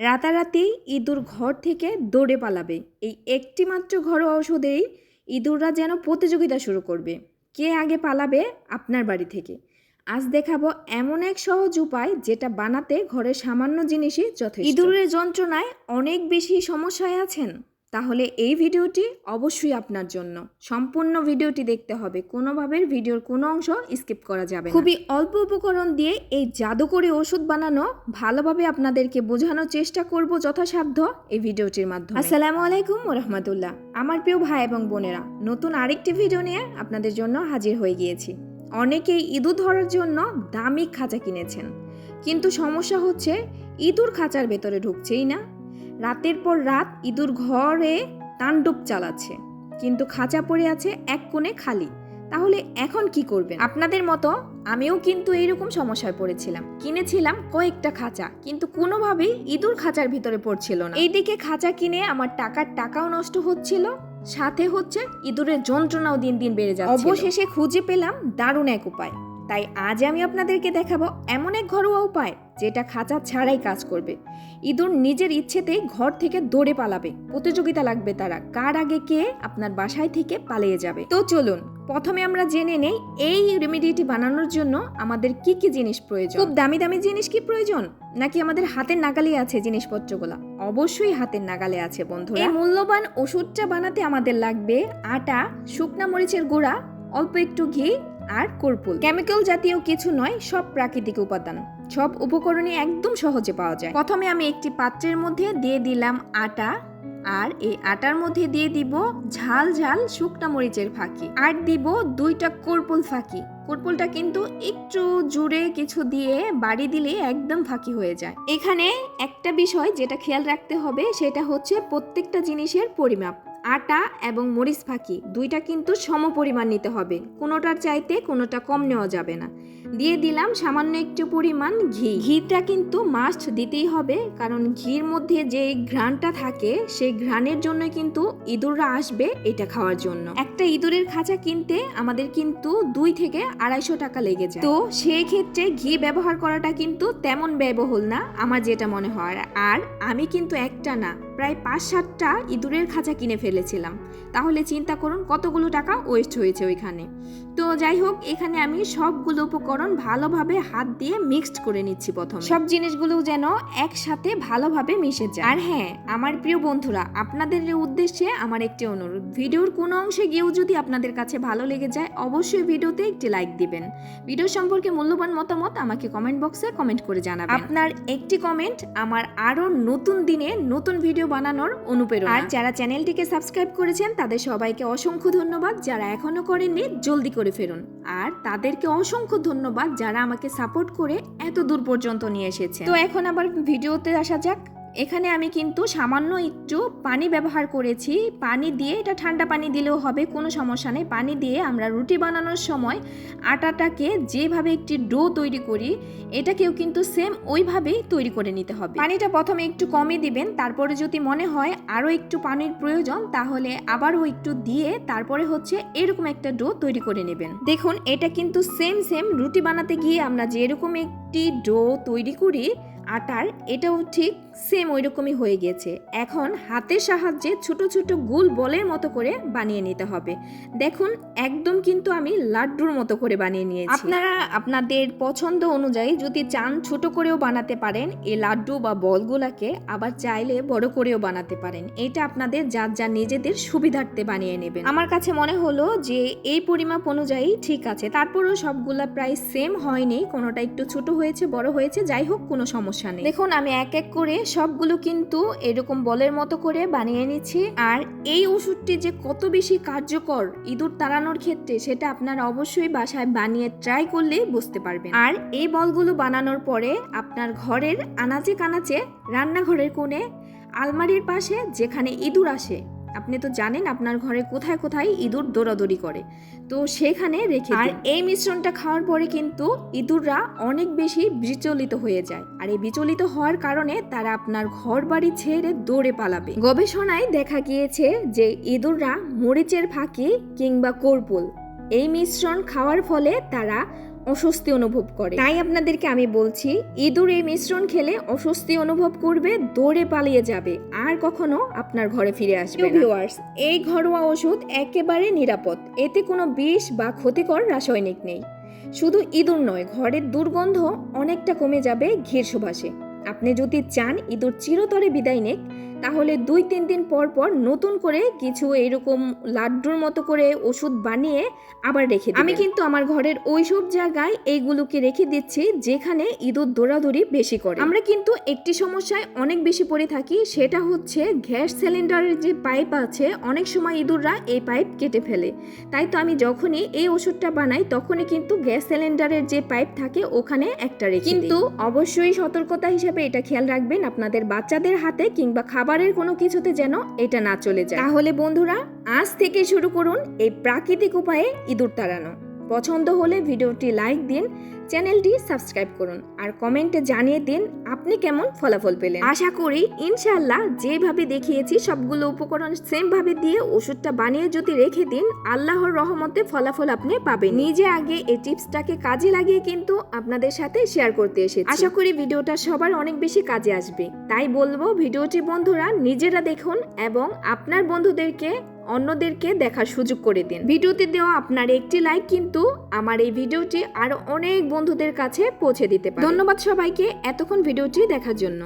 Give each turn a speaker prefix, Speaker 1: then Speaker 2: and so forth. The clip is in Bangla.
Speaker 1: রাতারাতি ইঁদুর ঘর থেকে দৌড়ে পালাবে। এই একটি মাত্র ঘরোয়া ঔষধেই ইঁদুররা যেন প্রতিযোগিতা শুরু করবে। কে আগে পালাবে আপনার বাড়ি থেকে। আজ দেখাবো এমন এক সহজ উপায় যেটা বানাতে ঘরের সামান্য জিনিসই যথেষ্ট। ইঁদুরের যন্ত্রণায় অনেক বেশি সমস্যায় আছেন? তাহলে এই ভিডিওটি অবশ্যই আপনার জন্য। সম্পূর্ণ ভিডিওটি দেখতে হবে। কোনোভাবে ভিডিওর কোনো অংশ স্কিপ করা যাবে না। খুবই অল্প উপকরণ দিয়ে এই জাদুকরি ওষুধ বানানো ভালোভাবে আপনাদেরকে বোঝানোর চেষ্টা করব যথাসাধ্য এই ভিডিওটির মাধ্যমে। আসসালামু আলাইকুম রহমতুল্লাহ আমার প্রিয় ভাই এবং বোনেরা নতুন আরেকটি ভিডিও নিয়ে আপনাদের জন্য হাজির হয়ে গিয়েছি। অনেকেই ইঁদুর ধরার জন্য দামি খাঁচা কিনেছেন। কিন্তু সমস্যা হচ্ছে ইঁদুর খাঁচার ভেতরে ঢুকছেই না। রাতের পর রাত ইঁদুর ঘরে তাণ্ডব চালাচ্ছে, কিন্তু খাঁচা পড়ে আছে এক কোণে খালি। তাহলে এখন কি করবেন? আপনাদের মতো আমিও কিন্তু এইরকম সমস্যায় পড়েছিলাম। কিনেছিলাম কয়েকটা খাঁচা, কিন্তু কোনোভাবেই ইঁদুর খাঁচার ভিতরে পড়ছিল না। এইদিকে খাঁচা কিনে আমার টাকার টাকাও নষ্ট হচ্ছিল, সাথে হচ্ছে ইঁদুরের যন্ত্রণাও দিন দিন বেড়ে যাচ্ছে অবশেষে খুঁজে পেলাম দারুণ এক উপায়। তাই আজ আমি আপনাদেরকে দেখাবো এমন এক ঘরোয়া উপায়। যেটা খাঁচা ছাড়াই কাজ করবে। ইঁদুর নিজের ইচ্ছেতেই ঘর থেকে দৌড়ে পালাবে। প্রতিযোগিতা লাগবে তারা। কার আগে কে আপনার বাসায় থেকে পালিয়ে যাবে। তো চলুন, প্রথমে আমরা জেনে নেই এই রেমেডিটি বানানোর জন্য আমাদের কি কি জিনিস প্রয়োজন। খুব দামি দামি জিনিস কি প্রয়োজন? নাকি আমাদের হাতের নাগালে আছে জিনিসপত্রগুলো? অবশ্যই হাতের নাগালে আছে বন্ধু এই মূল্যবান ওষুধটা বানাতে আমাদের লাগবে আটা, শুকনা মরিচের গুঁড়া, অল্প একটু ঘি আর কর্পূর। কেমিক্যাল জাতীয় কিছু নয়, সব প্রাকৃতিক উপাদান। সব উপকরণই একদম সহজে পাওয়া যায়। প্রথমে আমি একটি পাত্রের মধ্যে দিয়ে দিলাম আটা, আর এই আটার মধ্যে দিয়ে দিব ঝাল ঝাল শুকনা মরিচের ফাঁকি। আর দিব দুইটা কর্পুল ফাঁকি। কর্পুলটা কিন্তু একটু জুড়ে কিছু দিয়ে বাড়ি দিলে একদম ফাঁকি হয়ে যায়। এখানে একটা বিষয় যেটা খেয়াল রাখতে হবে, সেটা হচ্ছে প্রত্যেকটা জিনিসের পরিমাপ। আটা এবং মরিচ ফাঁকি, দুইটা কিন্তু সম পরিমাণ নিতে হবে। কোনোটার চাইতে কোনোটা কম নেওয়া যাবে না। দিয়ে দিলাম সামান্য একটু পরিমাণ ঘি। ঘিটা কিন্তু মাস্ট দিতেই হবে, কারণ ঘির মধ্যে যে ঘ্রাণটা থাকে, সেই ঘ্রাণের জন্য কিন্তু ইঁদুররা আসবে এটা খাওয়ার জন্য। একটা ইঁদুরের খাঁচা কিনতে আমাদের কিন্তু দুই থেকে আড়াইশো টাকা লেগে যায়। তো সেই ক্ষেত্রে ঘি ব্যবহার করাটা কিন্তু তেমন ব্যয়বহুল না, আমার যেটা মনে হয়। আর আমি কিন্তু একটা না প্রায় পাঁচ সাতটা ইঁদুরের খাঁচা কিনে ফেলেছিলাম। তাহলে চিন্তা করুন কতগুলো টাকা ওয়েস্ট হয়েছে ওইখানে। তো যাই হোক এখানে আমি সবগুলো উপকরণ ভালোভাবে হাত দিয়ে মিক্সড করে নিচ্ছি প্রথমে। সব জিনিসগুলো যেন একসাথে ভালোভাবে মিশে যায়। আর হ্যাঁ আমার প্রিয় বন্ধুরা আপনাদের উদ্দেশ্যে আমার একটি অনুরোধ। ভিডিওর কোনো অংশে গিয়েও যদি আপনাদের কাছে ভালো লেগে যায় অবশ্যই ভিডিওতে একটি লাইক দিবেন। ভিডিও সম্পর্কে মূল্যবান মতামত আমাকে কমেন্ট বক্সে কমেন্ট করে জানাবেন। আপনার একটি কমেন্ট আমার আরও নতুন দিনে নতুন ভিডিও বানানোর অনুপ্রেরণা। আর যারা চ্যানেলটিকে সাবস্ক্রাইব করেছেন তাদের সবাইকে অসংখ্য ধন্যবাদ। যারা এখনও করেননি জলদি করে ফেরুন। আর তাদেরকে অসংখ্য ধন্যবাদ যারা আমাকে সাপোর্ট করে এত দূর পর্যন্ত নিয়ে এসেছে তো এখন আবার ভিডিওতে আসা যাক। এখানে আমি কিন্তু সামান্য একটু পানি ব্যবহার করেছি। পানি দিয়ে এটা ঠান্ডা পানি দিলেও হবে, কোনো সমস্যা নেই। পানি দিয়ে আমরা রুটি বানানোর সময় আটাটাকে যেভাবে একটি ডো তৈরি করি, এটাকেও কিন্তু সেম ওইভাবেই তৈরি করে নিতে হবে। পানিটা প্রথমে একটু কমই দিবেন, তারপরে যদি মনে হয় আরও একটু পানির প্রয়োজন, তাহলে আবারও একটু দিয়ে তারপরে হচ্ছে এরকম একটা ডো তৈরি করে নেবেন। দেখুন, এটা কিন্তু সেম সেম রুটি বানাতে গিয়ে আমরা যেরকম একটি ডো তৈরি করি আটার এটাও ঠিক সেম ওই রকমই হয়ে গেছে। এখন হাতের সাহায্যে ছোট ছোট গোল বলের মতো করে বানিয়ে নিতে হবে। দেখুন, একদম কিন্তু আমি লাড্ডুর মতো করে বানিয়ে নিয়েছি। আপনারা আপনাদের পছন্দ অনুযায়ী যদি চান ছোট করেও বানাতে পারেন, এই লাড্ডু বা বলগুলাকে আবার চাইলে বড় করেও বানাতে পারেন। এটা আপনাদের যার যা নিজেদের সুবিধার্থে বানিয়ে নেবেন। আমার কাছে মনে হলো যে এই পরিমাপ অনুযায়ী ঠিক আছে। তারপরেও সবগুলা প্রায় সেম হয়নি। কোনোটা একটু ছোট হয়েছে, বড় হয়েছে, যাই হোক, কোনো সমস্যা নেই। দেখুন, আমি এক এক করে সবগুলো কিন্তু এরকম বলের মতো করে বানিয়ে নিচ্ছি। আর এই ওষুধটি যে কত বেশি কার্যকর ইঁদুর তাড়ানোর ক্ষেত্রে, সেটা আপনারা অবশ্যই বাসায় বানিয়ে ট্রাই করলেই বুঝতে পারবেন। আর এই বলগুলো বানানোর পরে আপনার ঘরের আনাচে কানাচে রান্নাঘরের কোণে, আলমারির পাশে যেখানে ইঁদুর আসে আপনি তো জানেন আপনার ঘরে কোথায় কোথায় ইঁদুর দৌড়াদৌড়ি করে। তো সেখানে রেখে আর এই মিশ্রণটা খাওয়ার পরে কিন্তু ইঁদুররা অনেক বেশি বিচলিত হয়ে যায়। আর এই বিচলিত হওয়ার কারণে তারা আপনার ঘর বাড়ি ছেড়ে দৌড়ে পালাবে। গবেষণায় দেখা গিয়েছে যে ইঁদুররা মরিচের ফাঁকি কিংবা কর্পুল। এই মিশ্রণ খাওয়ার ফলে তারা অস্বস্তি অনুভব করে। তাই আপনাদেরকে আমি বলছি, ইঁদুর এই মিশ্রণ খেলে অস্বস্তি অনুভব করবে, দৌড়ে পালিয়ে যাবে, আর কখনো আপনার ঘরে ফিরে আসবে ভিউয়ার্স এই ঘরোয়া ওষুধ একেবারে নিরাপদ, এতে কোনো বিষ বা ক্ষতিকর রাসায়নিক নেই। শুধু ইঁদুর নয়, ঘরের দুর্গন্ধ অনেকটা কমে যাবে, ঘির সুবাসে। আপনি যদি চান ইঁদুর চিরতরে বিদায় নেক তাহলে দুই তিন দিন পর পর নতুন করে কিছু এরকম লাড্ডুর মতো করে ওষুধ বানিয়ে আবার রেখে দিই আমি কিন্তু আমার ঘরের ওই সব জায়গায় এইগুলোকে রেখে দিচ্ছি যেখানে ইঁদুর দৌড়াদৌড়ি বেশি করে। আমরা কিন্তু একটি সমস্যায় অনেক বেশি পড়ে থাকি সেটা হচ্ছে গ্যাস সিলিন্ডারের যে পাইপ আছে অনেক সময় ইঁদুররা এই পাইপ কেটে ফেলে। তাই তো আমি যখনই এই ওষুধটা বানাই তখনই কিন্তু গ্যাস সিলিন্ডারের যে পাইপ থাকে ওখানে একটা রেখে কিন্তু অবশ্যই সতর্কতা হিসেবে এটা খেয়াল রাখবেন আপনাদের বাচ্চাদের হাতে কিংবা খাবারের কোনো কিছুতে যেন এটা না চলে যায়। তাহলে বন্ধুরা, আজ থেকে শুরু করুন এই প্রাকৃতিক উপায়ে ইঁদুর তাড়ানো। পছন্দ হলে ভিডিওটি লাইক দিন, চ্যানেলটি সাবস্ক্রাইব করুন আর কমেন্টে জানিয়ে দিন আপনি কেমন ফলাফল পেলেন। আশা করি ইনশাআল্লাহ যেভাবে দেখিয়েছি সবগুলো উপকরণ সেম ভাবে দিয়ে ওষুধটা বানিয়ে যদি রেখে দিন, আল্লাহর রহমতে ফলাফল আপনি পাবেন। নিজে আগে এই টিপসটাকে কাজে লাগিয়ে কিন্তু আপনাদের সাথে শেয়ার করতে এসেছি। আশা করি ভিডিওটা সবার অনেক বেশি কাজে আসবে। তাই বলব, ভিডিওটি বন্ধুরা নিজেরা দেখুন এবং আপনার বন্ধুদেরকে অন্যদেরকে দেখার সুযোগ করে দিন। ভিডিওতে দেওয়া আপনার একটি লাইক কিন্তু আমার এই ভিডিওটি আরও অনেক বন্ধুদের কাছে পৌঁছে দিতে পারে। ধন্যবাদ সবাইকে এতক্ষণ ভিডিওটি দেখার জন্য।